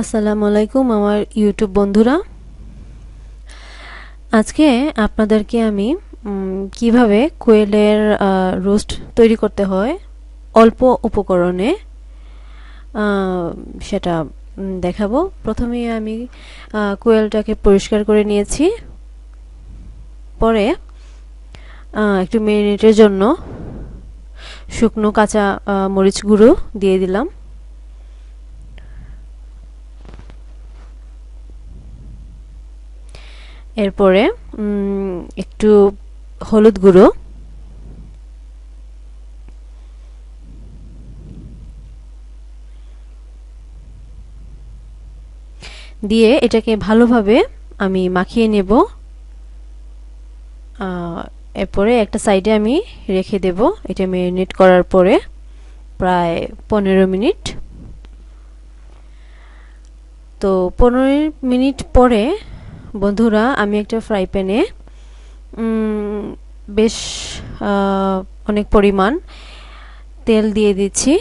আসসালামু আলাইকুম আমার ইউটিউব বন্ধুরা। আজকে আপনাদেরকে আমি কীভাবে কোয়েলের রোস্ট তৈরি করতে হয় অল্প উপকরণে সেটা দেখাবো। প্রথমে আমি কোয়েলটাকে পরিষ্কার করে নিয়েছি। পরে একটু মিনিটের জন্য শুকনো কাঁচা মরিচ গুঁড়ো দিয়ে দিলাম। এরপরে একটু হলুদ গুঁড়ো। দিয়ে এটাকে ভালোভাবে আমি মাখিয়ে নেব। এরপরে একটা সাইডে আমি রেখে দেব এটা ম্যারিনেট করার পরে প্রায় পনেরো মিনিট। তো পনেরো মিনিট পরে বন্ধুরা, আমি একটা ফ্রাই প্যানে বেশ অনেক পরিমাণ তেল দিয়ে দিচ্ছি।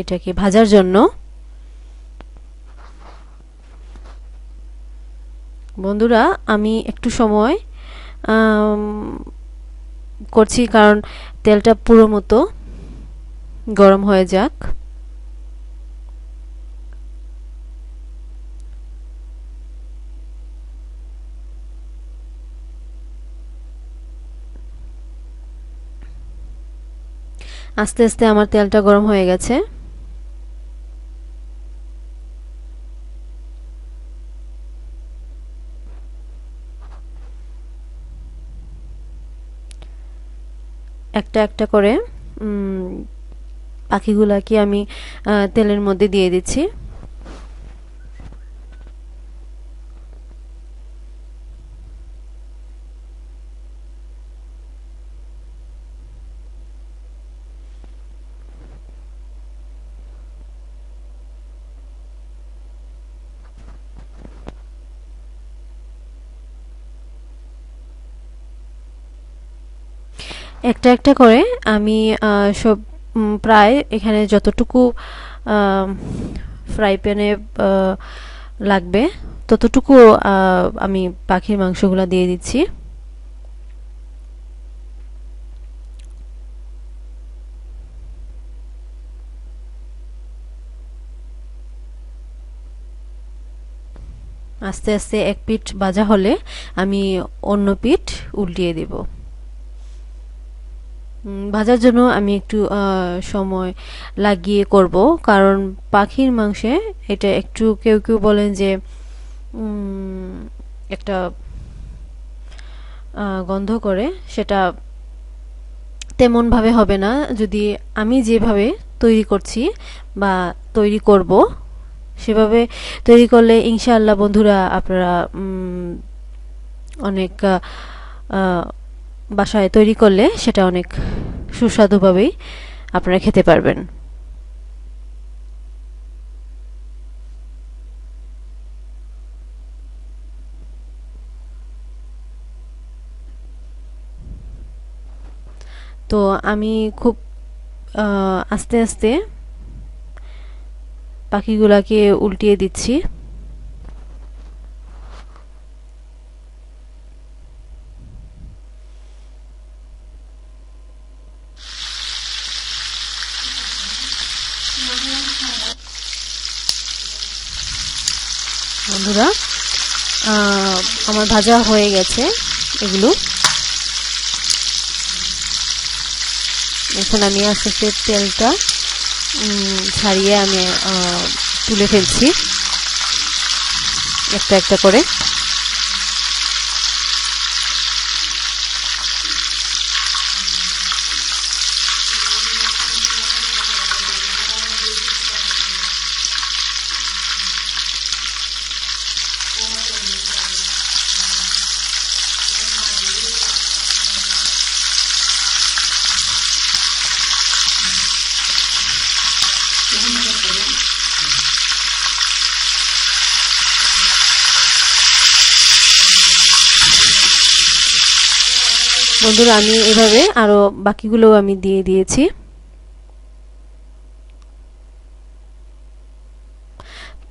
এটাকে ভাজার জন্য। বন্ধুরা, আমি একটু সময় করছি কারণ তেলটা পুরো মতো গরম হয়ে যাক। আস্তে আস্তে আমার তেলটা গরম হয়ে গেছে। একটা একটা করে পাখিগুলাকে আমি তেলের মধ্যে দিয়ে দিচ্ছি। একটা একটা করে আমি সব প্রায় এখানে যতটুকু ফ্রাই প্যানে লাগবে ততটুকু আমি পাখির মাংসগুলো দিয়ে দিচ্ছি। আস্তে আস্তে এক পিঠ ভাজা হলে আমি অন্য পিঠ উল্টিয়ে দেব। ভাজার জন্য আমি একটু সময় লাগিয়ে করব। কারণ পাখির মাংসে এটা একটু কেউ কেউ বলেন যে একটা গন্ধ করে, সেটা তেমনভাবে হবে না। যদি আমি যেভাবে তৈরি করছি বা তৈরি করব, সেভাবে তৈরি করলে ইনশাআল্লাহ বন্ধুরা আপনারা অনেক বাসায় তৈরি করলে সেটা অনেক সুস্বাদুভাবেই আপনারা খেতে পারবেন। তো আমি খুব আস্তে আস্তে পাখিগুলাকে উল্টিয়ে দিচ্ছি। বন্ধুরা আমার ভাজা হয়ে গেছে এগুলো। এখন আমি আস্তে আস্তে তেলটা ছাড়িয়ে আমি তুলে ফেলছি। একটা একটা করে। বন্ধুরা, আমি এভাবে আরও বাকিগুলোও আমি দিয়ে দিয়েছি।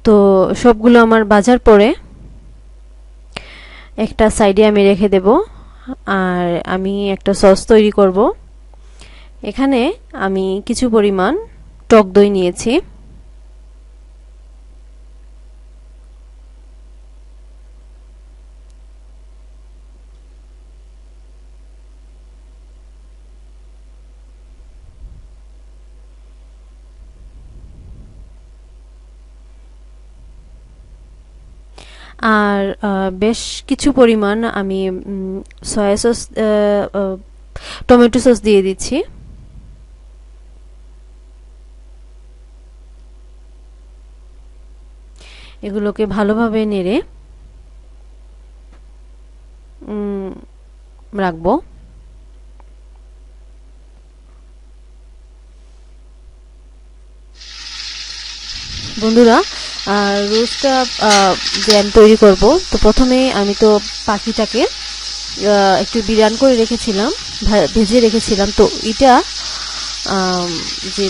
তো সবগুলো আমার বাজার পরে একটা সাইডে আমি রেখে দেব, আর আমি একটা সস তৈরি করব। এখানে আমি কিছু পরিমাণ টক দই নিয়েছি। আর বেশ কিছু পরিমাণ আমি সয়া সস টমেটো সস দিয়ে দিচ্ছি। এগুলোকে ভালোভাবে নেড়ে রাখব। বন্ধুরা রোস্টটা যে আমি তৈরি করব। তো প্রথমে আমি তো পাখিটাকে একটু বিরান করে রেখেছিলাম ভেজে রেখেছিলাম। তো এটা যে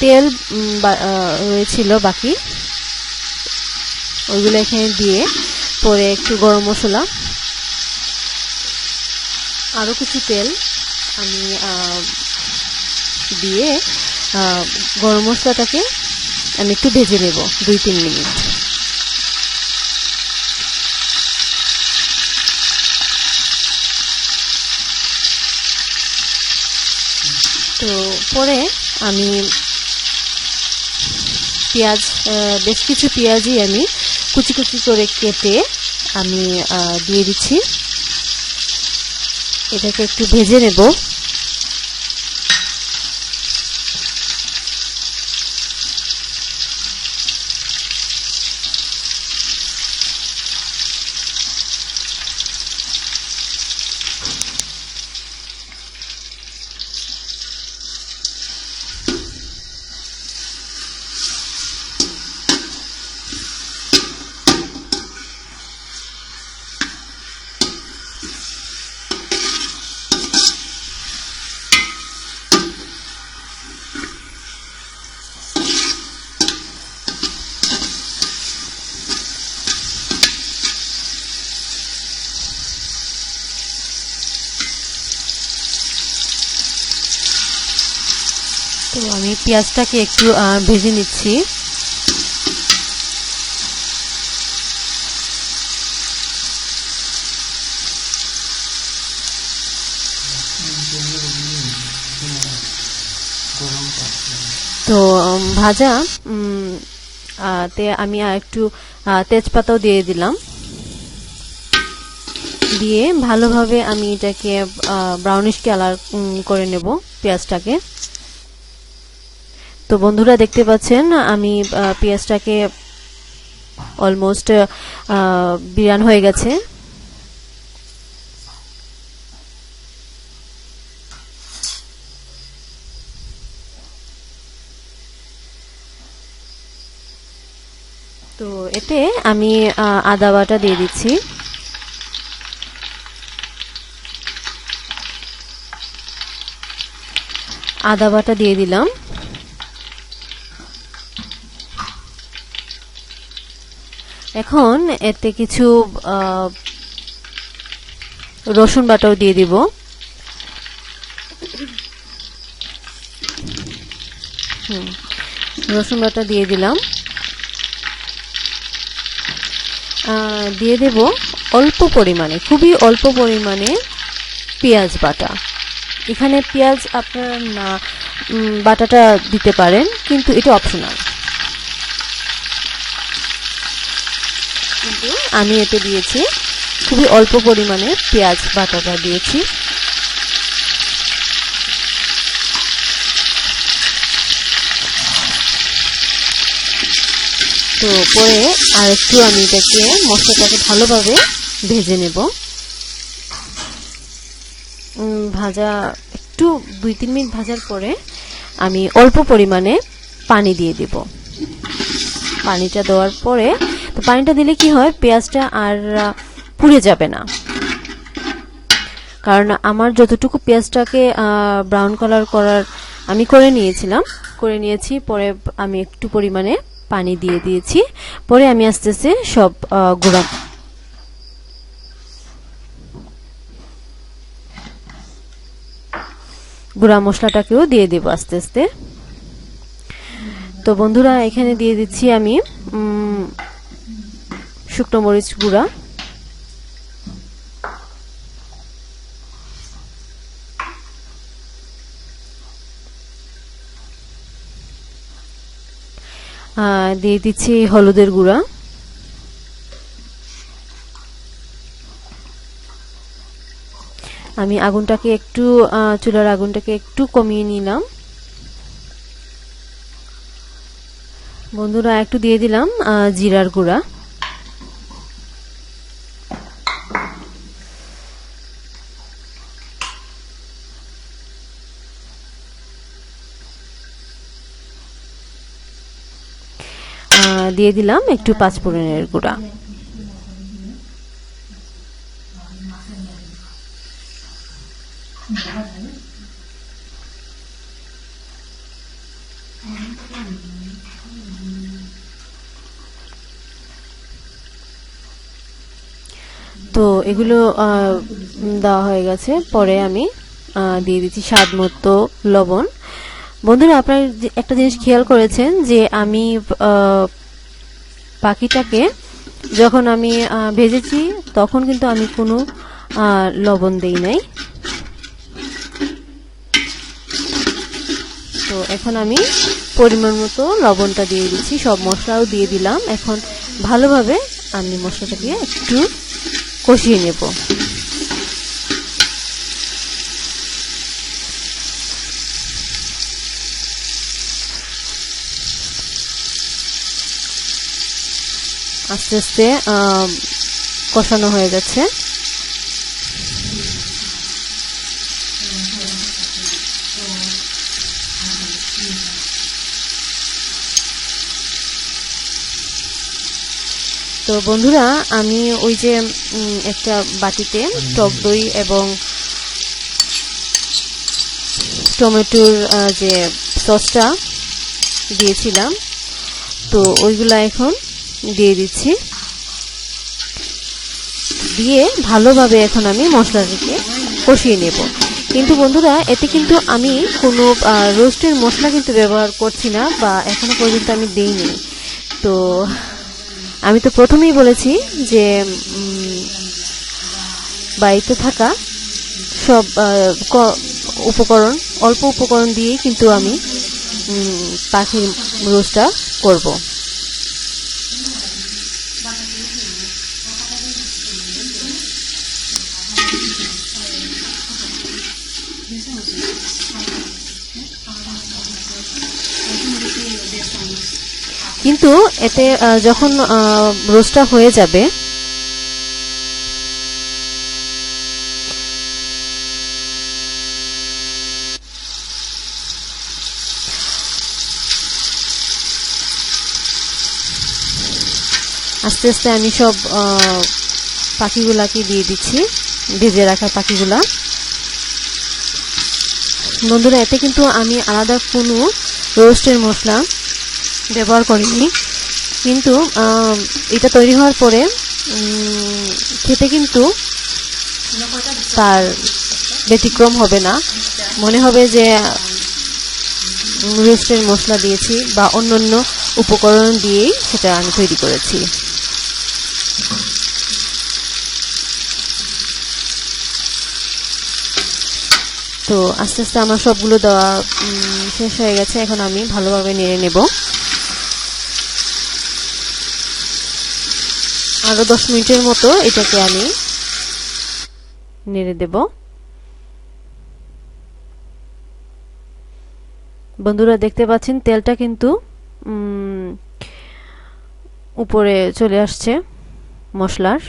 তেল রয়েছিল বাকি, ওইগুলো এখানে দিয়ে পরে একটু গরম মশলা আরও কিছু তেল আমি দিয়ে গরম মশলাটাকে আমি একটু ভেজে নেব, দুই, তিন মিনিট। তো পরে আমি পেঁয়াজ বেশ কিছু পেঁয়াজই আমি কুচি কুচি করে কেটে আমি দিয়ে দিচ্ছি। এটাকে একটু ভেজে নেব তো আমি পেঁয়াজটাকে একটু ভেজে নিচ্ছি। তো ভাজা তে আমি আর একটু তেজপাতাও দিয়ে দিলাম। দিয়ে ভালোভাবে আমি এটাকে ব্রাউনিশ কালার করে নেব পেঁয়াজটাকে। তো বন্ধুরা দেখতে পাচ্ছেন, আমি পেঁয়াজটাকে অলমোস্ট বিরান হয়ে গেছে। তো এতে আমি আদা বাটা দিয়ে দিচ্ছি। আদা বাটা দিয়ে দিলাম। এখন এতে কিছু রসুন বাটাও দিয়ে দিব। রসুন বাটা দিয়ে দিলাম। দিয়ে দেব অল্প পরিমাণে, খুবই অল্প পরিমাণে পেঁয়াজ বাটা। এখানে পেঁয়াজ আপনারা না বাটাটা দিতে পারেন, কিন্তু এটা অপশনাল কিন্তু আমি এতে দিয়েছি খুবই অল্প পরিমাণে পেঁয়াজ বাটাটা দিয়েছি। তো পরে আর একটু আমি এটাকে মশলাটাকে ভালোভাবে ভেজে নেব। ভাজা একটু দুই তিন মিনিট ভাজার পরে আমি অল্প পরিমাণে পানি দিয়ে দিব। পানিটা দেওয়ার পরে পানিটা দিলে কি হয়? পেঁয়াজটা আর পুড়ে যাবে না। কারণ আমার যতটুকু পেঁয়াজটাকে ব্রাউন কালার করার আমি করে নিয়েছিলাম, করে নিয়েছি, পরে আমি একটু পরিমাণে পানি দিয়ে দিয়েছি, পরে আমি আস্তে আস্তে সব গুঁড়া গুঁড়া মশলাটাকেও দিয়ে দেবো আস্তে আস্তে। তো বন্ধুরা, এখানে দিয়ে দিচ্ছি আমি শুকনো মরিচ গুঁড়া। দিয়ে দিচ্ছি হলুদের গুঁড়া। আমি আগুনটাকে একটু চুলার আগুনটাকে একটু কমিয়ে নিলাম। বন্ধুরা, একটু দিয়ে দিলাম জিরার গুঁড়া। দিয়ে দিলাম একটু পাঁচফোড়নের গুঁড়া। তো এগুলো দেওয়া হয়ে গেছে। পরে আমি দিয়ে দিচ্ছি স্বাদ মতো লবণ। বন্ধুরা, আপনার একটা জিনিস খেয়াল করেছেন যে আমি পাখিটাকে যখন আমি ভেজেছি, তখন কিন্তু আমি কোনো লবণ দেই নাই। তো এখন আমি পরিমাণ মতো লবণটা দিয়ে দিচ্ছি, সব মশলাও দিয়ে দিলাম। এখন ভালোভাবে আমি মশলাটাকে একটু কষিয়ে নেব। আস্তে আস্তে কষানো হয়ে যাচ্ছে তো বন্ধুরা, আমি ওই যে একটা বাটিতে টক দই এবং টমেটোর যে সসটা দিয়েছিলাম। তো ওইগুলা এখন দিয়ে দিচ্ছি। দিয়ে ভালোভাবে এখন আমি মশলাটাকে কষিয়ে নেব। কিন্তু বন্ধুরা, এতে কিন্তু আমি কোনো রোস্টের মশলা কিন্তু ব্যবহার করছি না বা এখনও পর্যন্ত আমি দিইনি। তো আমি তো প্রথমেই বলেছি যে বাড়িতে থাকা সব উপকরণ, অল্প উপকরণ দিয়েই কিন্তু আমি পাখির রোস্টটা করব। কিন্তু এতে যখন রোস্টটা হয়ে যাবে, আস্তে আস্তে আমি সব পাখিগুলাকে দিয়ে দিচ্ছি ভেজে রাখা পাখিগুলা। বন্ধুরা, এতে কিন্তু আমি আলাদা কোনো রোস্টের মশলা ব্যবহার করিনি। কিন্তু এটা তৈরি হওয়ার পরে খেতে কিন্তু তার ব্যতিক্রম হবে না। মনে হবে যে রোস্টের মশলা দিয়েছি বা অন্যান্য উপকরণ দিয়েই সেটা আমি তৈরি করেছি। তো আস্তে আস্তে আমার সবগুলো দেওয়া শেষ হয়ে গেছে। এখন আমি ভালোভাবে নেড়ে নেব। আরও দশ মিনিটের মতো এটাকে আমি নেড়ে দেব। বন্ধুরা, দেখতে পাচ্ছেন, তেলটা কিন্তু উপরে চলে আসছে মশলার।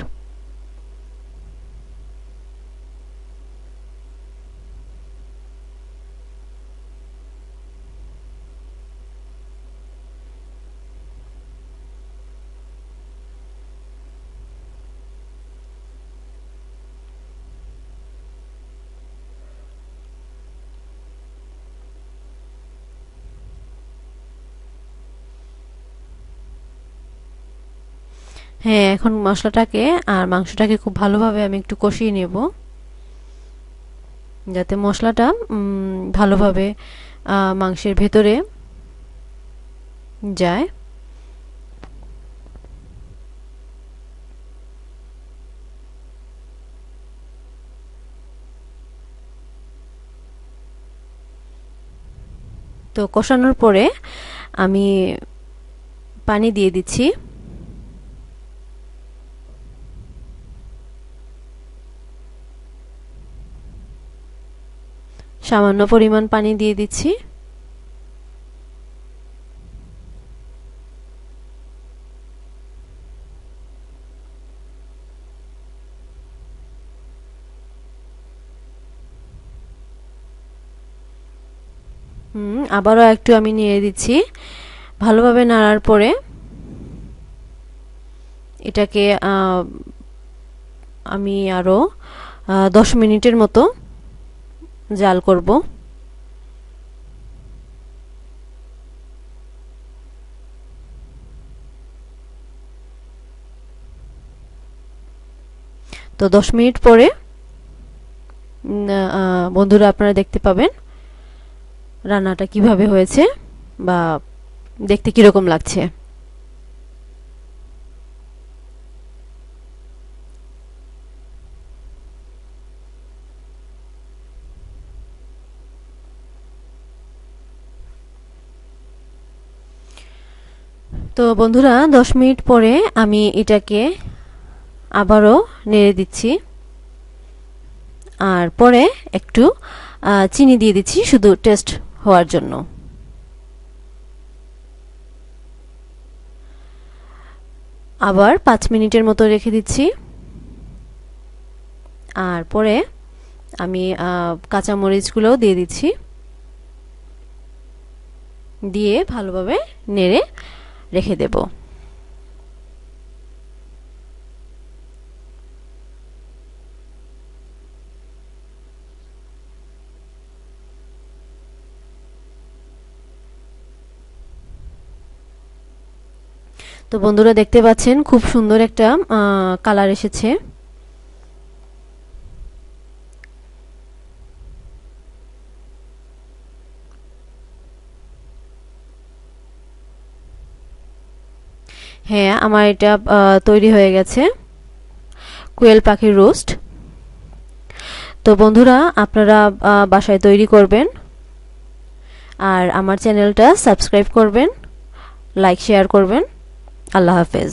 হ্যাঁ এখন মশলাটাকে আর মাংসটাকে খুব ভালোভাবে আমি একটু কষিয়ে নেব। যাতে মশলাটা ভালোভাবে মাংসের ভেতরে যায়। তো কষানোর পরে আমি পানি দিয়ে দিচ্ছি। সামান্য পরিমাণ পানি দিয়ে দিচ্ছি। হুম, আবারও একটু আমি নিয়ে দিচ্ছি। ভালোভাবে নাড়ার পরে এটাকে আমি আরও দশ মিনিটের মতো জাল করব। তো দশ মিনিট পরে বন্ধুরা আপনারা দেখতে পাবেন রান্নাটা কীভাবে হয়েছে বা দেখতে কীরকম লাগছে। তো বন্ধুরা, দশ মিনিট পরে আমি এটাকে আবারও নেড়ে দিচ্ছি। আর পরে একটু চিনি দিয়ে দিচ্ছি শুধু টেস্ট হওয়ার জন্য। আবার পাঁচ মিনিটের মতো রেখে দিচ্ছি। আর পরে আমি কাঁচামরিচগুলোও দিয়ে দিচ্ছি। দিয়ে ভালোভাবে নেড়ে রেখে দেব। তো বন্ধুরা দেখতে পাচ্ছেন খুব সুন্দর একটা কালার এসেছে। হ্যাঁ আমার এটা তৈরি হয়ে গেছে। কুয়েল পাখির রোস্ট। তো বন্ধুরা, আপনারা বাসায় তৈরি করবেন। আর আমার চ্যানেলটা সাবস্ক্রাইব করবেন, লাইক, শেয়ার করবেন। আল্লাহ হাফেজ।